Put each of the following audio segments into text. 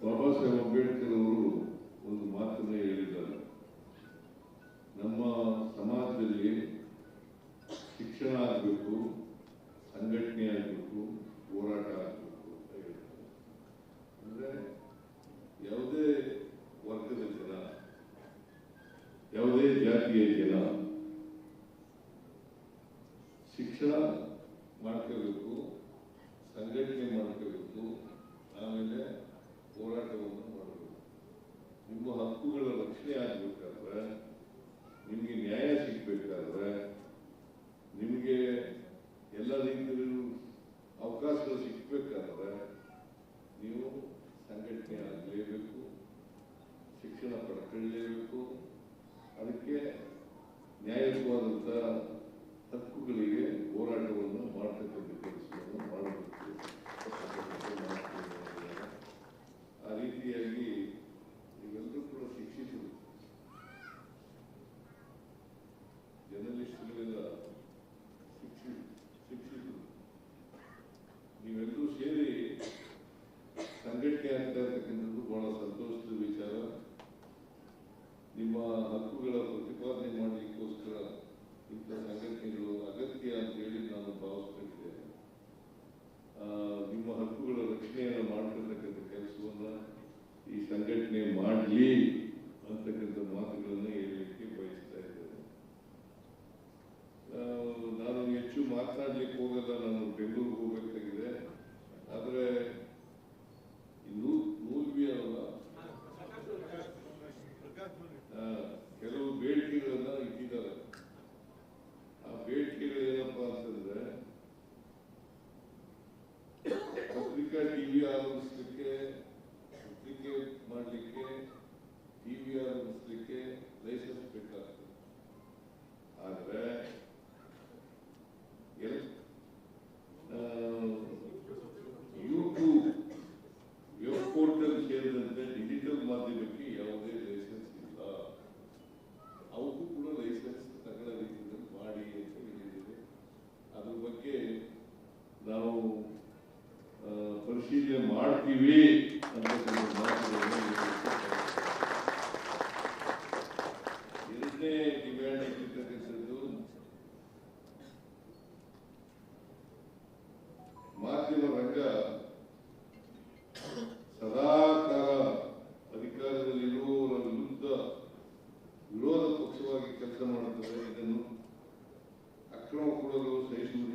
ಬಾಬಾ ಸಾಹೇಬ್ ಅಂಬೇಡ್ಕರ್ ಅವರು ಒಂದು ಮಾತನ್ನ ಹೇಳಿದ್ದಾರೆ. ನಮ್ಮ ಸಮಾಜದಲ್ಲಿ ಶಿಕ್ಷಣ ಆಗಬೇಕು, ಸಂಘಟನೆ ಆಗಬೇಕು, ಹೋರಾಟ ಆಗಬೇಕು ಅಂತ ಹೇಳ್ತಾರೆ. ಅಂದ್ರೆ ಯಾವುದೇ ವರ್ಗದ ಜನ, ಯಾವುದೇ ಜಾತಿಯ ಜನ ಶಿಕ್ಷಣ ಮಾಡ್ಕೋಬೇಕು, ಸಂಘಟನೆ ಮಾಡ್ಕೋಬೇಕು, ಆಮೇಲೆ ಹೋರಾಟವನ್ನು ಮಾಡಬೇಕು ನಿಮ್ಮ ಹಕ್ಕುಗಳ ರಕ್ಷಣೆ ಆಗಬೇಕು ಮಾತಾಡ್ಲಿಕ್ಕೆ ಹೋಗಲ್ಲ ನಾನು ಬೆಂಗಳೂರಿಗೆ ചെയ്തത് 跟我葫芦头吹。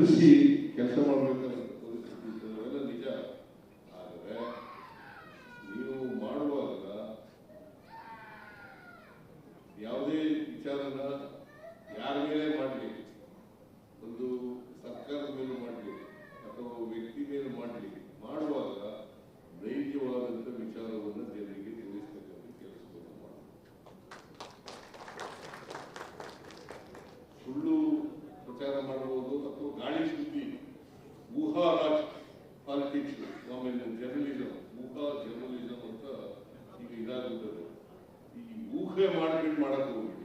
You see, ऊहे मार्ग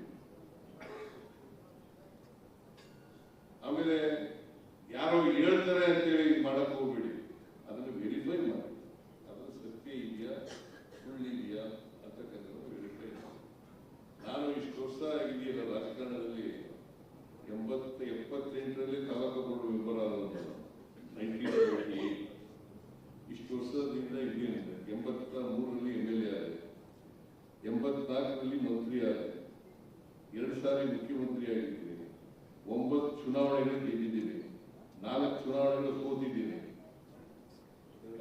ನ್ಯೂಸ್ಪೇಪರಲ್ಲಿ ಓದಿದ್ದೀನಿ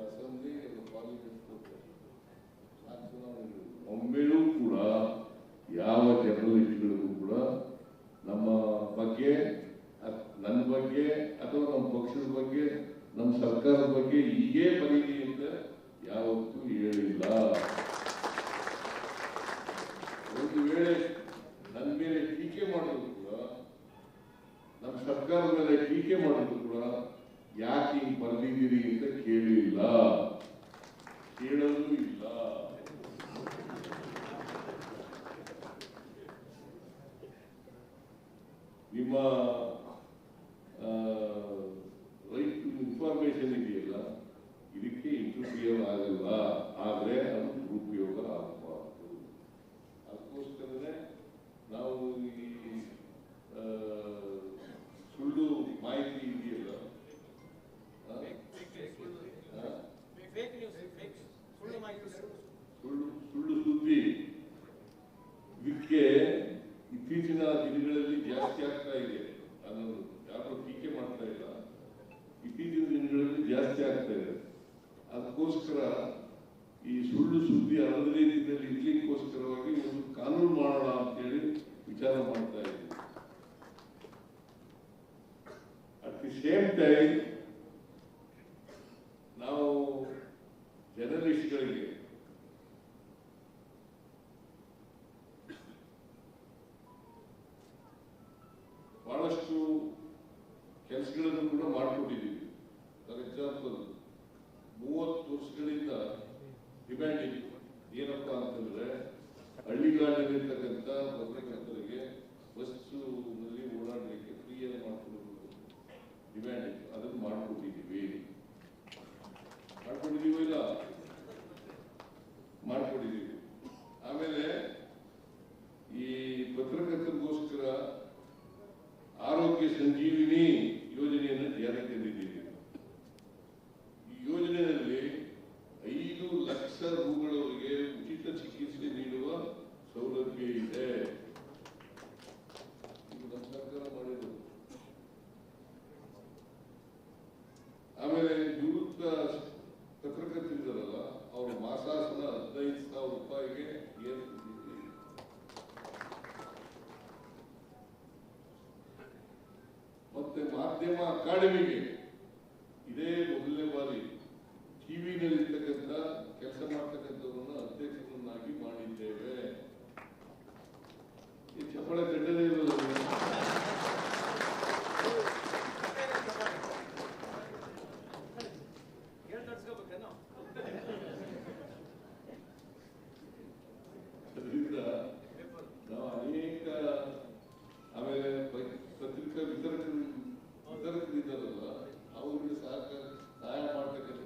ಅಸೆಂಬ್ಲಿ ಕೂಡ ಯಾವ ಜರ್ನಲಿಸ್ಟ್ಗಳಿಗೂ ಕೂಡ ನಮ್ಮ ಬಗ್ಗೆ ನನ್ನ ಬಗ್ಗೆ ಅಥವಾ ನಮ್ಮ ಪಕ್ಷದ ಬಗ್ಗೆ ನಮ್ಮ ಸರ್ಕಾರದ ಬಗ್ಗೆ ಹೀಗೆ ಬರೀ ನಿಮ್ಮ ಅದಕ್ಕೋಸ್ಕರ ಈ ಸುಳ್ಳು ಸುದ್ದಿ ಹರಡದೇ ರೀತಿಯಲ್ಲಿ ಇರ್ಲಿಕ್ಕೋಸ್ಕರವಾಗಿ ಒಂದು ಕಾನೂನು ಮಾಡೋಣ ಅಂತ ಹೇಳಿ ವಿಚಾರ ಮಾಡ್ತಾ ಇದ್ದೀವಿ ಅಟ್ ದಿ ಸೇಮ್ ಟೈಮ್ ನಾವು ಜರ್ನಲಿಸ್ಟ್ಗಳಿಗೆ granted ಅಕಾಡೆಮಿಗೆ. ಇದೇ ಮೊದಲನೇ ಬಾರಿ ಟಿವಿನಲ್ಲಿ ಇರ್ತಕ್ಕಂಥ ಕೆಲಸ ಮಾಡ್ತಕ್ಕಂಥವ್ರನ್ನ ಅಧ್ಯಕ್ಷರನ್ನಾಗಿ ಮಾಡಿದ್ದೇವೆ. ಈ ಚಪ್ಪಳೆ ಇರೋದು ಸಹಕಾರ ಸಹಾಯ ಮಾಡಬೇಕಂತ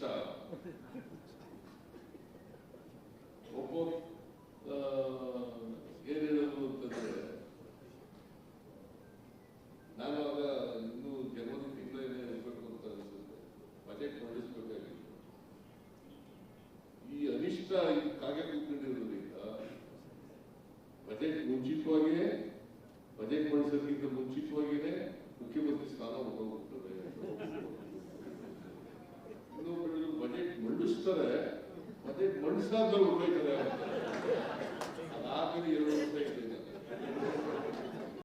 した。